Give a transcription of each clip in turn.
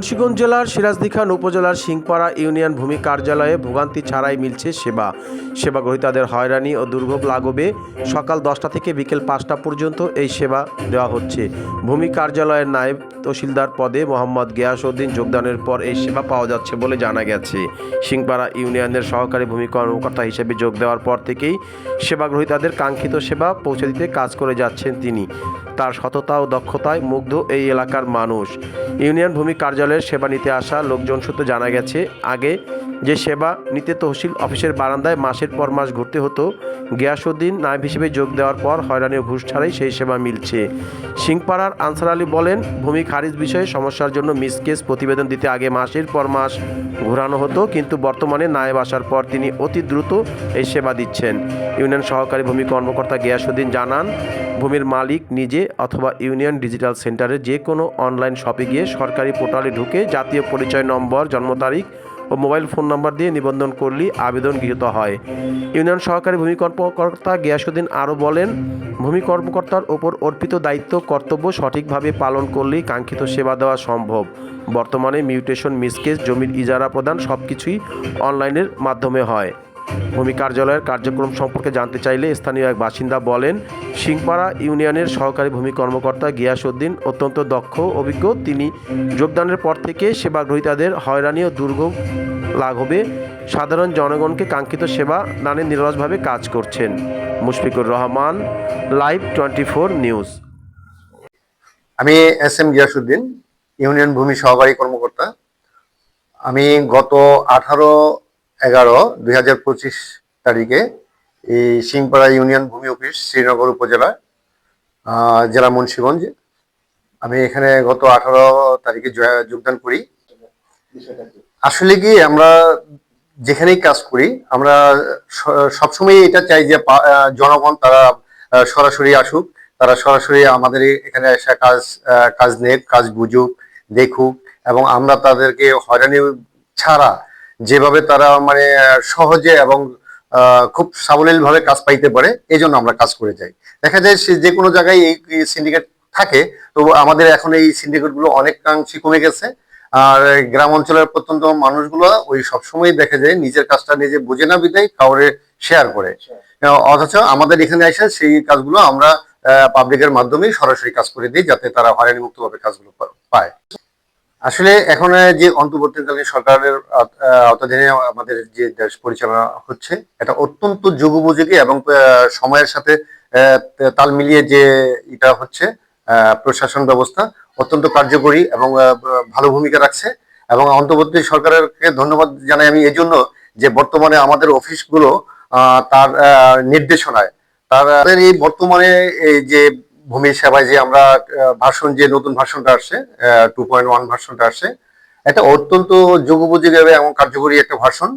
মুন্সিগঞ্জ জেলার সিরাজদিখান উপজেলার সিংপাড়া ইউনিয়ন ভূমি কার্যালয়ে ভোগান্তি ছাড়াই মিলছে সেবা। সেবা গ্রহীতাদের হয়রানি ও দুর্ভোগ লাগবে সকাল দশটা থেকে বিকেল পাঁচটা পর্যন্ত এই সেবা দেওয়া হচ্ছে। ভূমি কার্যালয়ের নায়েব তহসিলদার পদে মোহাম্মদ গিয়াসউদ্দিন যোগদানের পর এই সেবা পাওয়া যাচ্ছে বলে জানা গেছে। সিংপাড়া ইউনিয়নের সহকারী ভূমি কর্মকর্তা হিসেবে যোগ দেওয়ার পর থেকেই সেবা গ্রহীতাদের কাঙ্ক্ষিত সেবা পৌঁছে দিতে কাজ করে যাচ্ছেন তিনি। তার সততা ও দক্ষতায় মুগ্ধ এই এলাকার মানুষ। ইউনিয়ন ভূমি কার্যালয়ের সেবা নিতে আসা লোকজন সূত্রে জানা গেছে, আগে যে সেবা নিতে তহসিল অফিসের বারান্দায় মাসের পর মাস ঘুরতে হতো গিয়াসুদ্দিন নায়েব হিসেবে যোগ দেওয়ার পর হয়রানি ও ঘুষ ছাড়াই সেই সেবা মিলছে। সিংপাড়ার আনসার আলী বলেন, ভূমি খারিজ বিষয়ে সমস্যার জন্য মিসকেস প্রতিবেদন দিতে আগে মাসের পর মাস ঘোরানো হতো, কিন্তু বর্তমানে নায়েব আসার পর তিনি অতি দ্রুত এই সেবা দিচ্ছেন। ইউনিয়ন সহকারী ভূমি কর্মকর্তা গিয়াসুদ্দিন জানান, ভূমির মালিক নিজে অথবা ইউনিয়ন ডিজিটাল সেন্টারে যে কোনো অনলাইন শপে গিয়ে সরকারি পোর্টালে ঢুকে জাতীয় পরিচয় নম্বর, জন্ম তারিখ ও মোবাইল ফোন নম্বর দিয়ে নিবন্ধন করলে আবেদন গৃহীত হয়। ইউনিয়ন সহকারী ভূমি কর্মকর্তা গিয়াসুদ্দিন আরও বলেন, ভূমি কর্মকর্তার ওপর অর্পিত দায়িত্ব, কর্তব্য সঠিকভাবে পালন করলেই কাঙ্ক্ষিত সেবা দেওয়া সম্ভব। বর্তমানে মিউটেশন, মিসকেস, জমির ইজারা প্রদান সব কিছুই অনলাইনের মাধ্যমে হয়। ভূমি কার্যালয়ের কার্যক্রম সম্পর্কে জানতে চাইলে স্থানীয় এক বাসিন্দা বলেন সিংপাড়া ইউনিয়নের সহকারী ভূমি কর্মকর্তা গিয়াসউদ্দিন অত্যন্ত দক্ষ, অভিজ্ঞ। তিনি যোগদানের পর থেকে সেবা গ্রহীতাদের হয়রানি ও দুর্ভোগ লাঘবে সাধারণ জনগণকে কাঙ্ক্ষিত সেবা দানে নিরলসভাবে কাজ করছেন। Mushfiqur Rahman, live twenty four news. আমি এস এম গিয়াসুদ্দিন ইউনিয়ন ভূমি সহকারী কর্মকর্তা। আমি গত আঠারো এগারো, দুই হাজার পঁচিশ তারিখে এই সিংপাড়া ইউনিয়ন ভূমি অফিস, শ্রীনগর উপজেলা জেলা মুন্সীগঞ্জ। আমি এখানে গত আঠারো তারিখে যোগদান করি। আসলে কি আমরা যেখানেই কাজ করি, আমরা সবসময় এটা চাই যে জনগণ তারা সরাসরি আসুক, তারা সরাসরি আমাদের এখানে এসে কাজ কাজ নেক, কাজ বুঝুক, দেখুক, এবং আমরা তাদেরকে হয়রানি ছাড়া যেভাবে তারা মানে সহজে এবং খুব সাবলীল ভাবে কাজ পাইতে পারে এই জন্য আমরা কাজ করে যাই। দেখা যায় সে যে কোনো জায়গায় এই সিন্ডিকেট থাকে তো আমাদের এখন এই সিন্ডিকেটগুলো অনেকাংশে কমে গেছে। আর গ্রাম অঞ্চলের প্রত্যন্ত মানুষগুলো ওই সবসময় দেখা যায়, নিজের কাজটা নিজে বুঝে না বিদায় কাউরে শেয়ার করে। অথচ আমাদের এখানে এসে সেই কাজগুলো আমরা পাবলিকের মাধ্যমে সরাসরি কাজ করে দিই, যাতে তারা হয়রানি মুক্ত ভাবে কাজগুলো পায়। আসলে এখন যে অন্তর্বর্তীকালীন সরকারের আওতাধীনে আমাদের যে দেশ পরিচালনা হচ্ছে, এটা অত্যন্ত যুগোপযোগী এবং সময়ের সাথে তাল মিলিয়ে যে এটা হচ্ছে প্রশাসন ব্যবস্থা অত্যন্ত কার্যকরী এবং ভালো ভূমিকা রাখছে এবং অন্তর্বর্তী সরকারকে ধন্যবাদ জানাই আমি এই জন্য যে বর্তমানে আমাদের অফিসগুলো তার নির্দেশনায়, তার, এই বর্তমানে, এই যে ভূমি সেবায় যে আমরা ভাষণ, যে নতুন ভাষণটা আসছে টু পয়েন্ট ওয়ান ভাষণটা আসছে এটা অত্যন্ত যুগোপযোগী এবং কার্যকরী একটা ভাষণ।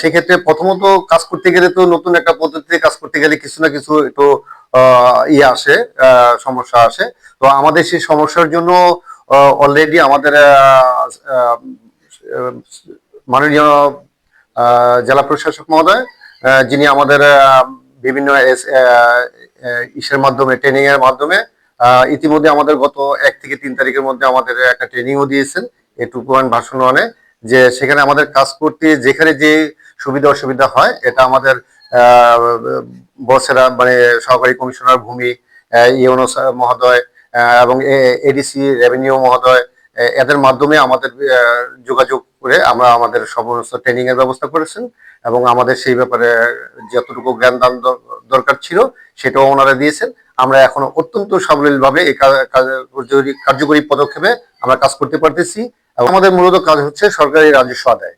সেক্ষেত্রে প্রথমত কাজ করতে গেলে তো নতুন একটা পদ্ধতিতে কাজ করতে গেলে কিছু না কিছু একটু ইয়ে আসে সমস্যা আসে। তো আমাদের সেই সমস্যার জন্য অলরেডি আমাদের মাননীয় জেলা প্রশাসক মহোদয় যিনি আমাদের বিভিন্ন ইসের মাধ্যমে ট্রেনিং এর মাধ্যমে ইতিমধ্যে আমাদের গত এক থেকে তিন তারিখের মধ্যে আমাদের একটা ট্রেনিংও দিয়েছেন এই টু পয়েন্ট ভাষণ ওয়ানে যে সেখানে আমাদের কাজ করতে যেখানে যে সুবিধা অসুবিধা হয়, এটা আমাদের বসেরা মানে সহকারী কমিশনার ভূমি ইউনো মহোদয় এবং এডিসি রেভিনিউ মহোদয় এদের মাধ্যমে আমাদের যোগাযোগ করে আমরা আমাদের সমস্ত ট্রেনিং এর ব্যবস্থা করেছেন, এবং আমাদের সেই ব্যাপারে যতটুকু জ্ঞান দান দরকার ছিল সেটাও ওনারা দিয়েছেন। আমরা এখন অত্যন্ত সাবলীল ভাবে এই কার্যকরী- পদক্ষেপে আমরা কাজ করতে পারতেছি এবং আমাদের মূলত কাজ হচ্ছে সরকারি রাজস্ব আদায়।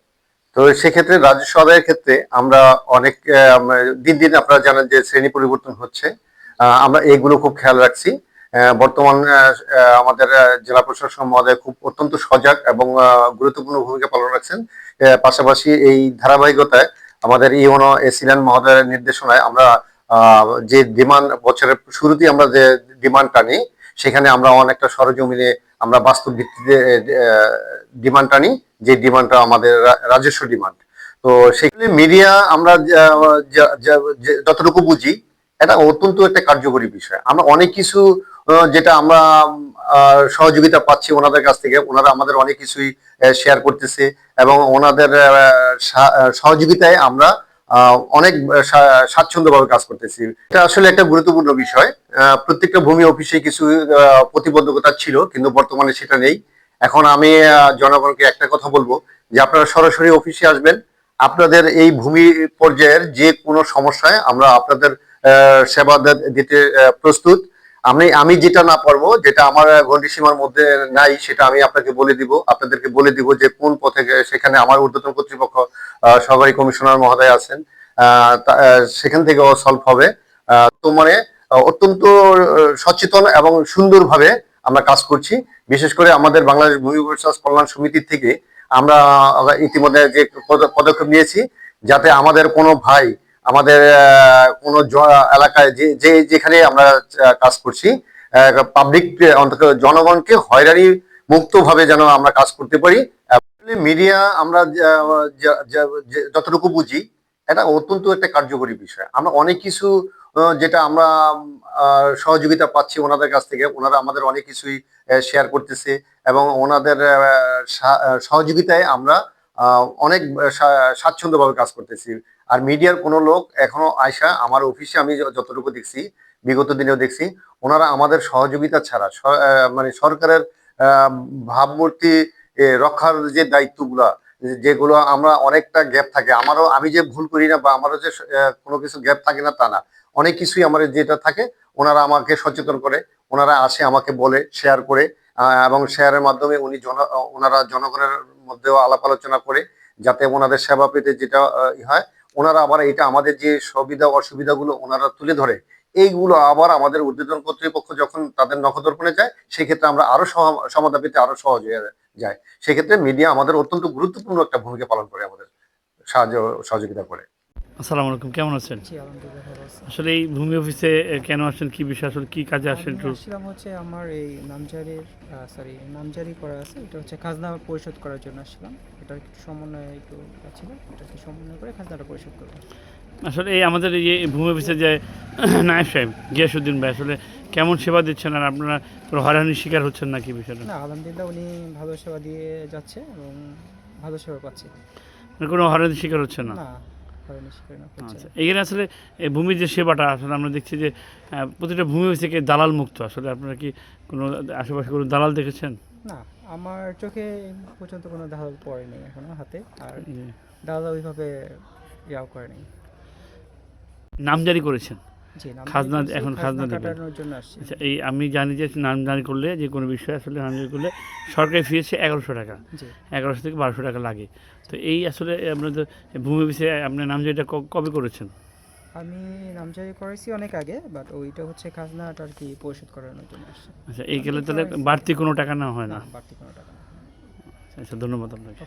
তো সেক্ষেত্রে রাজস্ব আদায়ের ক্ষেত্রে আমরা অনেক দিন দিন আপনারা জানেন যে শ্রেণি পরিবর্তন হচ্ছে। আমরা এইগুলো খুব খেয়াল রাখছি। বর্তমান আমাদের জেলা প্রশাসন মহোদয় খুব অত্যন্ত সজাগ এবং গুরুত্বপূর্ণ ভূমিকা পালন রাখছেন। পাশাপাশি এই ধারাবাহিকতায় আমাদের ইউনো এসিলেন মহোদয়ের নির্দেশনায় আমরা যে ডিমান্ড বছরের শুরুতেই আমরা যে ডিমান্ডটা নিই, সেখানে আমরা অনেকটা সরজমিনে আমরা বাস্তব ভিত্তিতে ডিমান্ডটা নিই, যে ডিমান্ডটা আমাদের রাজস্ব ডিমান্ড তো সেখানে মিডিয়া আমরা যতটুকু বুঝি, এটা অত্যন্ত একটা কার্যকরী বিষয়। আমরা অনেক কিছু যেটা আমরা সহযোগিতা পাচ্ছি ওনাদের কাছ থেকে, ওনারা আমাদের অনেক কিছুই শেয়ার করতেছে এবং ওনাদের সহযোগিতায় আমরা অনেক স্বাচ্ছন্দ্যভাবে কাজ করতেছি। এটা আসলে একটা গুরুত্বপূর্ণ বিষয়। প্রত্যেকটা ভূমি অফিসে কিছু প্রতিবন্ধকতা ছিল, কিন্তু বর্তমানে সেটা নেই। এখন আমি জনগণকে একটা কথা বলব যে আপনারা সরাসরি অফিসে আসবেন। আপনাদের এই ভূমি পর্যায়ের যে কোনো সমস্যায় আমরা আপনাদের সেবা দিতে প্রস্তুত। আমি আমি যেটা না পারব, যেটা আমার গন্ডি সীমার মধ্যে নাই, সেটা আমি আপনাকে বলে দিব। আপনাদেরকে বলে দিব যে কোন পথে সেখানে আমার ঊর্ধ্বতন কর্তৃপক্ষ সহকারী কমিশনার মহোদয় আছেন। সেখান থেকেও সলভ হবে। তো মানে অত্যন্ত সচেতন এবং সুন্দরভাবে আমরা কাজ করছি। বিশেষ করে আমাদের বাংলাদেশ ভূমি পরিচালক কল্যাণ সমিতির থেকে আমরা ইতিমধ্যে যে পদ- পদক্ষেপ নিয়েছি, যাতে আমাদের কোনো ভাই আমাদের কোনো এলাকায় যে যে, যেখানে আমরা কাজ করছি পাবলিক অন্তত জনগণকে হয়রানি মুক্ত ভাবে যেন আমরা কাজ করতে পারি। মিডিয়া আমরা যতটুকু বুঝি, এটা অত্যন্ত একটা কার্যকরী বিষয়। আমরা অনেক কিছু যেটা আমরা সহযোগিতা পাচ্ছি ওনাদের কাছ থেকে, ওনারা আমাদের অনেক কিছুই শেয়ার করতেছে এবং ওনাদের সহযোগিতায় আমরা অনেক স্বাচ্ছন্দ্যভাবে কাজ করতেছি। আর মিডিয়ার কোনো লোক এখনও আয়সা আমার অফিসে আমি যতটুকু দেখছি, বিগত দিনেও দেখছি, ওনারা আমাদের সহযোগিতা ছাড়া মানে সরকারের ভাবমূর্তি রক্ষার যে দায়িত্বগুলা যেগুলো আমরা অনেকটা গ্যাপ থাকে, আমারও, আমি যে ভুল করি না বা আমারও যে কোনো কিছু গ্যাপ থাকে না তা না, অনেক কিছুই আমার যেটা থাকে, ওনারা আমাকে সচেতন করে, ওনারা আসে, আমাকে বলে শেয়ার করে এবং শেয়ারের মাধ্যমে উনি জন, ওনারা জনগণের মধ্যেও আলাপ আলোচনা করে, যাতে ওনাদের সেবা পেতে যেটা হয় ওনারা আবার এটা আমাদের যে সুবিধা, অসুবিধাগুলো ওনারা তুলে ধরে, এইগুলো আবার আমাদের উদ্বোধন কর্তৃপক্ষ যখন তাদের নখদর্পণে যায়, সেক্ষেত্রে আমরা আরও সমাধা পেতে আরও সহজ হয়ে যায়। সেক্ষেত্রে মিডিয়া আমাদের অত্যন্ত গুরুত্বপূর্ণ একটা ভূমিকা পালন করে আমাদের, সাহায্য, সহযোগিতা করে। আসসালামু আলাইকুম কেমন আছেন? জি আলহামদুলিল্লাহ ভালো আছি। আসলে এই ভূমি অফিসে কেন আসেন কি বিষয় আসলে কি কাজে আসেন আসছিলাম হচ্ছে আমার এই নামজারির সরি নামজারি করা আছে এটা হচ্ছে খাজনা পরিশোধ করার জন্য আসছিলাম। এটা একটু সমন্বয় একটু ছিল এটা কি সমন্বয় করে খাজনাটা পরিশোধ করব। আসলে এই আমাদের এই ভূমি অফিসে যে নায়েব সাহেব গিয়াসুদ্দিন ভাই আসলে কেমন সেবা দিচ্ছেন আর আপনারা কোনো হয়রানির শিকার হচ্ছেন না কি বিষয়টা? না আলহামদুলিল্লাহ উনি ভালো সেবা দিয়ে যাচ্ছে এবং ভালো সেবা পাচ্ছি। মানে কোনো হয়রানির শিকার হচ্ছেন না আচ্ছা। এখানে আসলে এই ভূমির যে সেবাটা আসলে আমরা দেখছি যে প্রতিটা ভূমি হচ্ছে থেকে দালাল মুক্ত। আসলে আপনারা কি কোনো আশেপাশে কোনো দালাল দেখেছেন? না আমার চোখে পর্যন্ত কোনো দালাল পড়েনি এখনও হাতে। আর। দালাল ওইভাবে ইয়াও করেনি নাম জারি করেছেন? খাজনা- এখন খাজনা দিবেন। আসছি। আচ্ছা এই আমি জানি যে নাম জারি করলে যে কোনো বিষয়ে আসলে নাম জারি করলে সরকারি ফি হচ্ছে এগারোশো টাকা। এগারোশো থেকে বারোশো টাকা লাগে। তো এই আসলে আপনাদের ভূমি অফিসে আপনার নাম যেটা কবে করেছেন? আমি নামজারি করেছি অনেক আগে বাট ওইটা হচ্ছে খাজনাটা আর কি পরিশোধ করানোর জন্য আসছে। আচ্ছা এই গেলে তাহলে বাড়তি কোনো টাকা না হয় না? বাড়তি কোনো টাকা না। আচ্ছা ধন্যবাদ আপনাকে।